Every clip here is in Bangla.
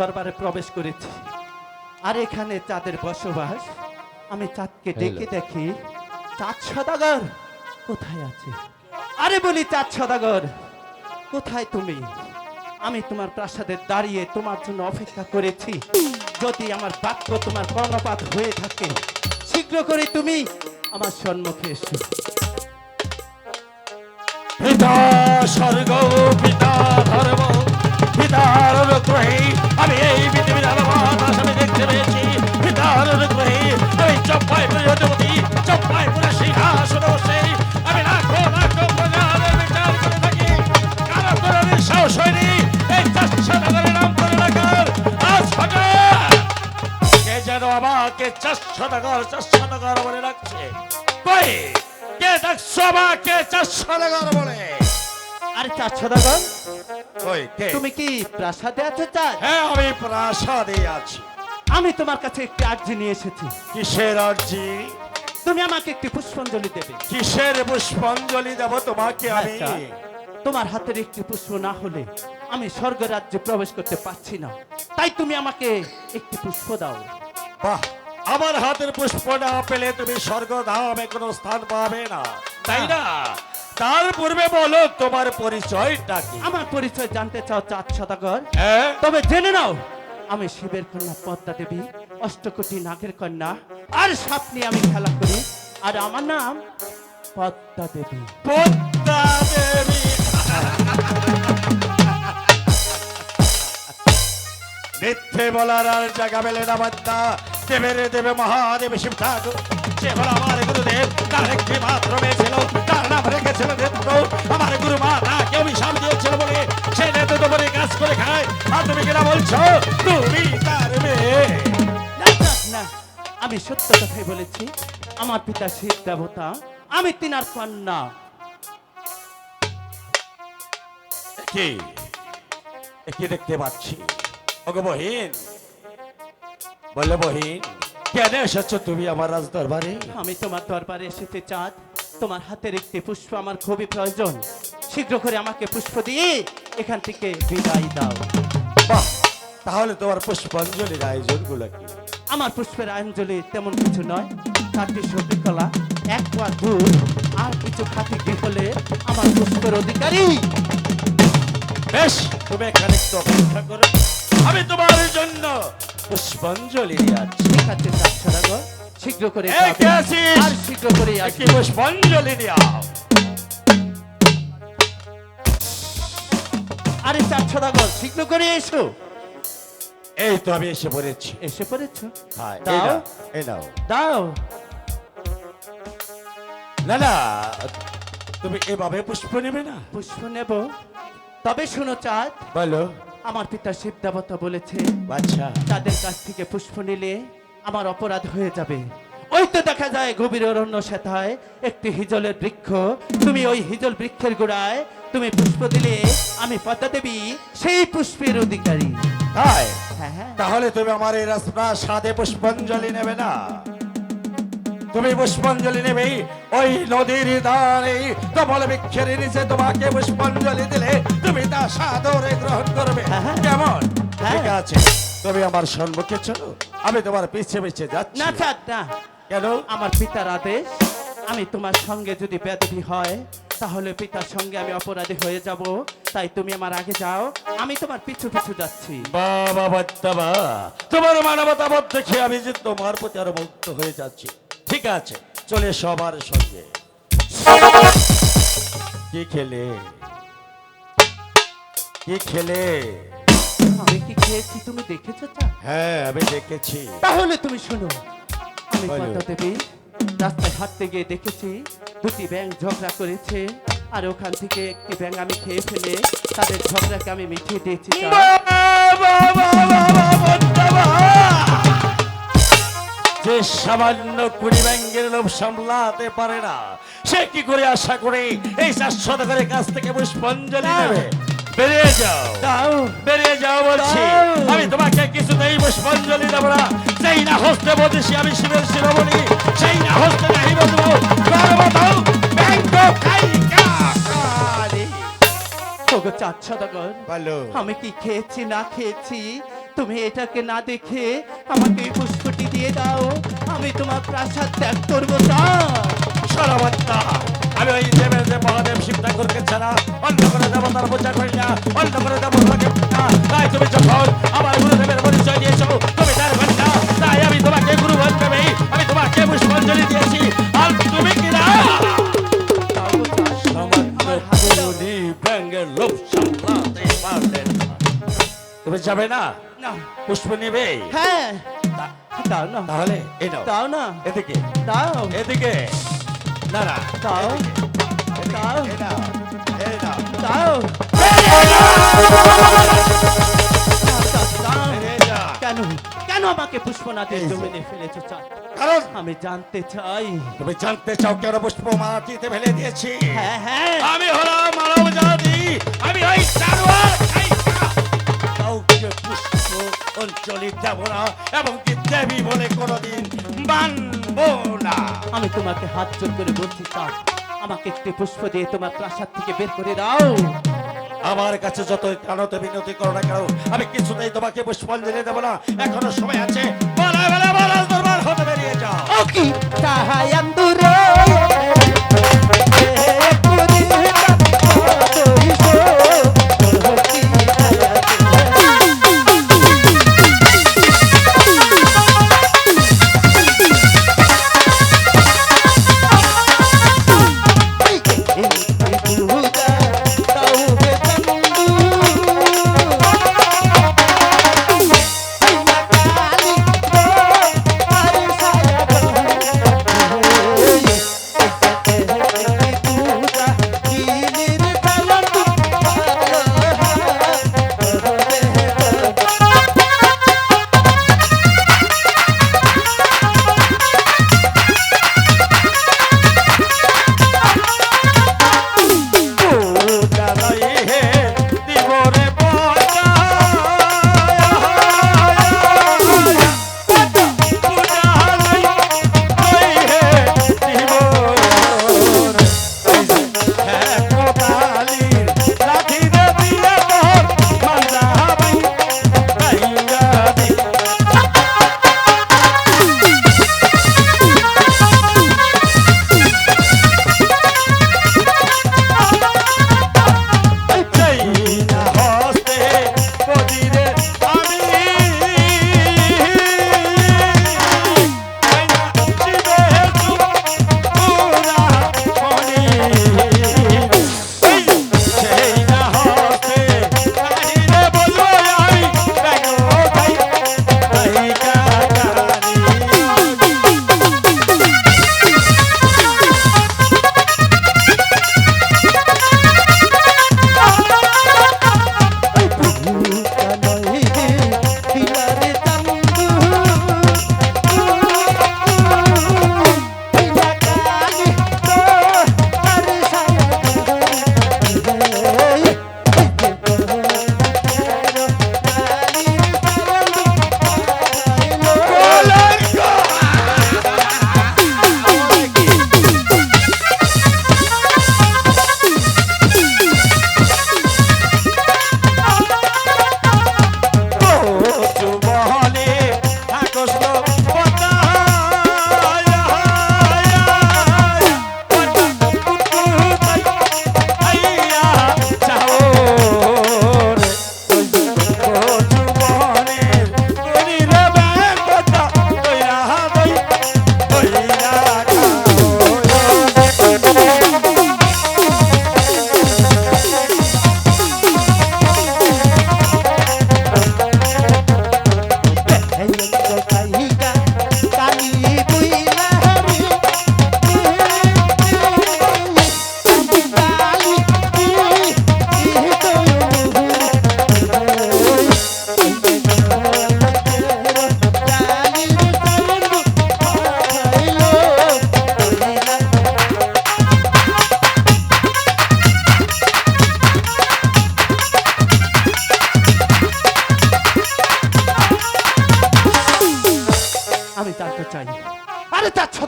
দরবারে প্রবেশ করেছি। আর এখানে চাঁদের বসবাস। আমি চাঁদকে ডেকে দেখি চাঁদ সদাগর কোথায় আছে? আরে বলি চাঁদ সদাগর কোথায় তুমি? আমি তোমার প্রাসাদে দাঁড়িয়ে তোমার জন্য অপেক্ষা করেছি। যদি আমার বাক্য তোমার কর্ণপাত হয়ে থাকে শীঘ্র করে তুমি আমার সম্মুখে এসো। পিতা স্বর্গ পৃথিবীর আলোবাদ আমি দেখতে পেয়েছি পিতার অনুগ্রহে আমি চম্পাই প্রজাপতি চম্পাই পুরা সিংহাসন বসে আমি লাখো লাখো প্রজাদের বিচার করে থাকি বলে রাখছে। কে ডাকছো আমাকে চারশো বলে আরে চাঁদ সদাগর কই কে? তুমি কি প্রাসাদে আছো চাঁদ হ্যাঁ আমি প্রাসাদে আছি। আমি তোমার কাছে একটি আর্জি নিয়ে এসেছি। কিসের অর্জি তুমি আমাকে একটি পুষ্পাঞ্জলি দেবে। কিসের পুষ্পাঞ্জলি দেব তোমাকে আমি। তোমার হাতের একটি পুষ্প না হলে আমি স্বর্গ রাজ্যে প্রবেশ করতে পারছি না। তাই তুমি আমাকে একটি পুষ্প দাও। বাহ আমার হাতের পুষ্প না পেলে তুমি স্বর্গ ধামে কোনো স্থান পাবে না। তাই না? তার পূর্বে বলো তোমার পরিচয়টা কি? আমার পরিচয় জানতে চাও চাঁদ সদাগর? হ্যাঁ। তবে জেনে নাও আমি শিবের কন্যা পদ্মা দেবী অষ্টকোটি নাগের কন্যা আর সাপ নিয়ে আমি খেলা করি আর আমার নাম পদ্মা দেবী। পদ্মা দেবী। মিথ্যে বলার আর জায়গা মেলে না বাদ্দা দেবের দেবে মহাদেব শিব ঠাকুর সে হল আমার গুরুদেব। তার একটি মাত্র মেয়ে ছিল তার নাম রেখেছিল আমার গুরু মা তাকে অভিশাপ দিয়েছিল বলে সে নেতৃত্ব বলে কাজ করে খায়। আর তুমি কিনা বলছো তুমি তার মেয়ে। না, আমি সত্য কথাই বলেছি। আমার পিতা শিব দেবতা আমি তিনার কন্যা। কি কি দেখতে পাচ্ছি। ওগো বহিন বলে বহিন কেন এসেছ তুমি আমার রাজ দরবারে আমি তোমার দরবারে এসেছি চাঁদ। তোমার হাতের একটি পুষ্প আমার খুবই প্রয়োজন। শীঘ্র করে আমাকে পুষ্প দিয়ে এখান থেকে বিদায় দাও। বাহ তাহলে তোমার পুষ্পাঞ্জলির আয়োজনগুলো কি? আমার পুষ্পের আঞ্জলি তেমন কিছু নয়। চারটি সবজি কলা এক পোয়া দুধ আর কিছু খাতি হলে আমার পুষ্পের অধিকারী। বেশ তুমি এখানে একটু অপেক্ষা করো। আমি তোমার জন্য পুষ্পাঞ্জলি ঠিক আছে চাঁদ সদাগর শীঘ্র করে? আর শীঘ্র করে একটি পুষ্পাঞ্জলি নিয়াও আরে চাঁদ সদাগর শীঘ্র করে এসো। এই তো আমি এসে পড়েছি। এসে পড়েছো? হ্যাঁ দাও। এই নাও। দাও। না না তুমি এভাবে পুষ্প নেবে না। পুষ্প নেব। তবে শোনো চাঁদ। বলো। আমার পিতা শিব দেবতা বলেছে আচ্ছা। তাদের কাছ থেকে পুষ্প নিলে আমার অপরাধ হয়ে যাবে। ওই তো দেখা যায় গভীর অরণ্য সেথায় একটি হিজলের বৃক্ষ। তুমি ওই হিজল বৃক্ষের গোড়ায় তুমি পুষ্প দিলে আমি পদ্মা দেবী সেই পুষ্পের অধিকারী। তাই? হ্যাঁ হ্যাঁ। তাহলে তুমি আমার এই রাস্তা সাদে পুষ্পাঞ্জলি নেবে না? তুমি পুষ্পাঞ্জলি নেবে ওই নদীর ধারে। কমল বৃক্ষের নিচে তোমাকে পুষ্পাঞ্জলি দিলে তুমি তা সাদরে গ্রহণ করবে। হ্যাঁ, হ্যাঁ। কেমন? হ্যাঁ। ঠিক আছে। তুমি আমার সম্মুখে চলো আমি তোমার পিছে পিছে যাচ্ছি। না চাঁদ না। কেন? আমার পিতার আদেশ আমি তোমার সঙ্গে যদি বেদবি হয় তাহলে পিতার সঙ্গে আমি অপরাধী হয়ে যাব। তাই তুমি আমার আগে যাও আমি তোমার পিছু পিছু যাচ্ছি। বাবা বাবা তোমার মানবতা বোধ দেখে আমি যে তোমার প্রতি আরও মুক্ত হয়ে যাচ্ছি। ঠিক আছে চলে সবার সঙ্গে কি খেলে কি খেলে আমি কি খেয়েছি তুমি দেখেছ চাঁদ হ্যাঁ আমি দেখেছি তাহলে তুমি শোনো আমি বলো। দেবী রাস্তায় হাঁটতে গিয়ে দেখেছি দুটি ব্যাং ঝগড়া করেছে আর ওখান থেকে একটি ব্যাং আমি খেয়ে ফেলে তাদের ঝগড়াকে আমি মিটিয়ে দিয়েছি। বাবা, বাবা, বাবা, বাবা! যে সামান্য কুড়ি ব্যাঙ্গের লোভ সামলাতে পারে না। সে কি করে আশা করে এই চারশো টাকার কাছ থেকে পুষ্পাঞ্জলি নেবে? বেরিয়ে যাও। বেরিয়ে যাও বলছি। আমি তোমাকে কিছুতেই পুষ্পাঞ্জলি দেবো না। সেই না হস্তে বলছি আমি শিবের শিরোমণি। সেই না হস্তে নাহি বলব আমি কি খেয়েছি না খেয়েছি? তুমি এটাকে না দেখে আমাকে দিয়ে দাও আমি তোমার প্রাসাদ ত্যাগ করব সরবত্তা আমি ওই দেবের যে মহাদেব শিব ঠাকুরকে ছাড়া অন্য করে দেবতার পূজা করি না অন্য করে দেবতাকে না। তাই তুমি যখন আমার গুরুদেবের পরিচয় দিয়েছ তুমি তার কন্যা তাই আমি তোমাকে গুরু ভেবেই আমি তোমাকে পুষ্পাঞ্জলি দিয়েছি। আর তুমি কি না। তুমি যাবে না? না। পুষ্প নেবে? হ্যাঁ। দাও না। তাহলে নাও। দাও না। এদিকে। দাও। এদিকে। না না দাও। দাও। কেন? কেন আমাকে পুষ্প না দিয়ে জমিনে ফেলেছো চাঁদ? কারণ? আমি জানতে চাই। তুমি জানতে চাও কেন পুষ্প মাটিতে ফেলে দিয়েছি? হ্যাঁ হ্যাঁ। আমি হলাম মানব জাতি। আমি ওই জানোয়ার কাউকে পুষ্প অঞ্চলি দেব না এবং দেবী বলে কোনোদিন মানবো না। আমি তোমাকে হাত জোর করে বলছি চাঁদ আমাকে একটি পুষ্প দিয়ে তোমার প্রাসাদ থেকে বের করে দাও। আমার কাছে যত কানতে বিনতি করো না কেন আমি কিছুতেই তোমাকে পুষ্পাঞ্জলি দেবো না। এখনও সময় আছে বলা বলা বলা দরবার হতে বেরিয়ে যাও। ও কি? তাহাই আন্দুরে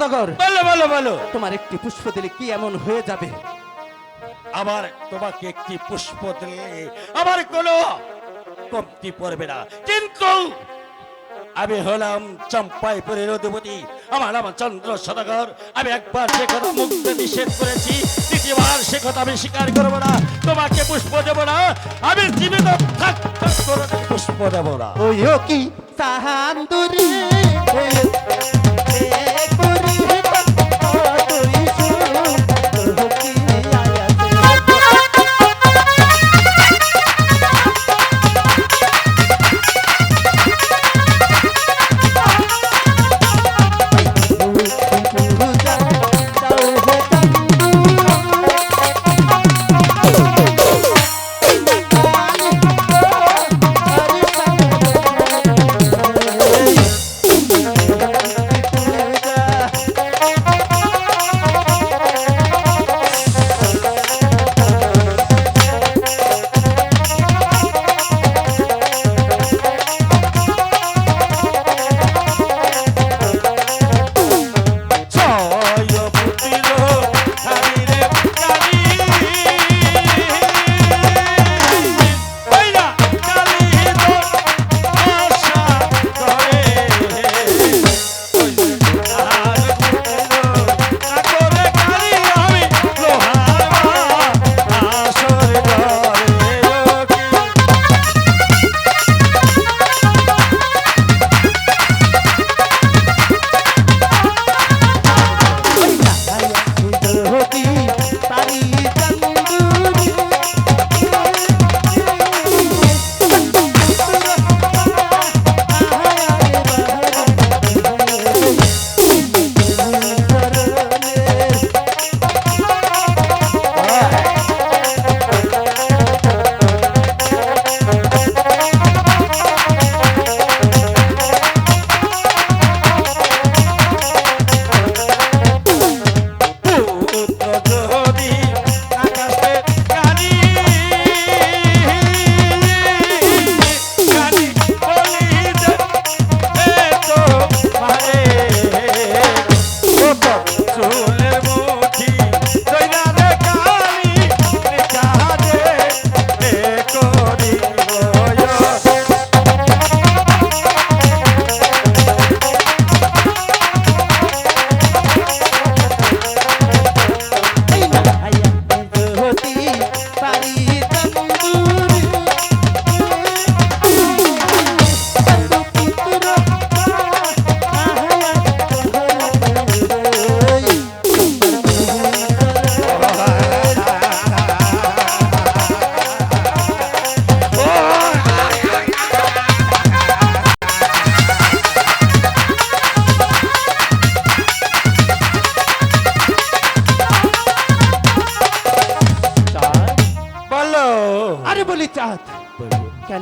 সদাগর। বলো বলো বলো। তোমার একটি পুষ্প দিলে কি এমন হয়ে যাবে? আমার তোমাকে একটি পুষ্প দিলে আমার কোনো কমতি পড়বে না। কিন্তু আমি হলাম চম্পাইপুরের অধিপতি আমার নাম চন্দ্র সদাগর। আমি একবার সে কথা মুক্ত নিষেধ করেছি। দ্বিতীয়বার সে কথা আমি স্বীকার করব না। তোমাকে পুষ্প দেব না। আমি জীবিত পুষ্প দেব না। ওই কি সাহান্দুরে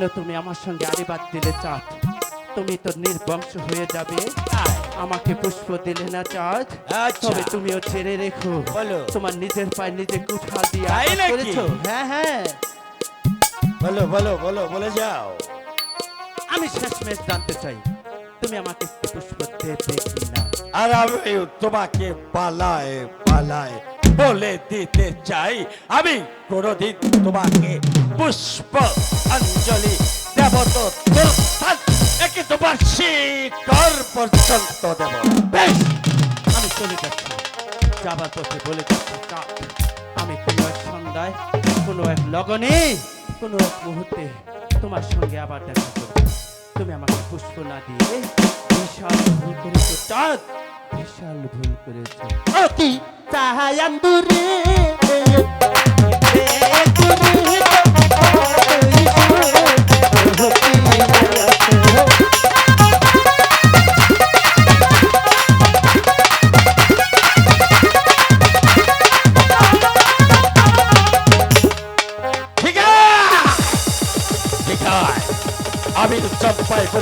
কেন তুমি আমার সঙ্গে আরে বাদ দিলে চাঁদ। তুমি তো নির্বংশ হয়ে যাবে। আমাকে পুষ্প দিলে না চাঁদ। আচ্ছা। তবে তুমিও ছেড়ে রেখো। বলো। তোমার নিজের পায়ে নিজে কুঠাল দিয়ে? করেছ? হ্যাঁ হ্যাঁ। বলো বলো বলো বলে যাও। আমি শেষমেশ জানতে চাই তুমি আমাকে পুষ্প দেবে কিনা? আর আমি তোমাকে পালায় পালায় বলে দিতে চাই। আমি কোনদিন তোমাকে পুষ্প অঞ্জলি দেব তো একে শিকর পর্যন্ত দেব। আমি চলে যাচ্ছি। যাবার পথে বলে যাচ্ছি আমি কোনো এক সন্ধ্যায়, কোনো এক লগনে, কোনো এক মুহূর্তে তোমার সঙ্গে আবার দেখা করব। তুমি আমাকে পুষ্প না দিয়ে বিশাল ভুল করেছ, চাঁদ। বিশাল ভুল করেছ। অতি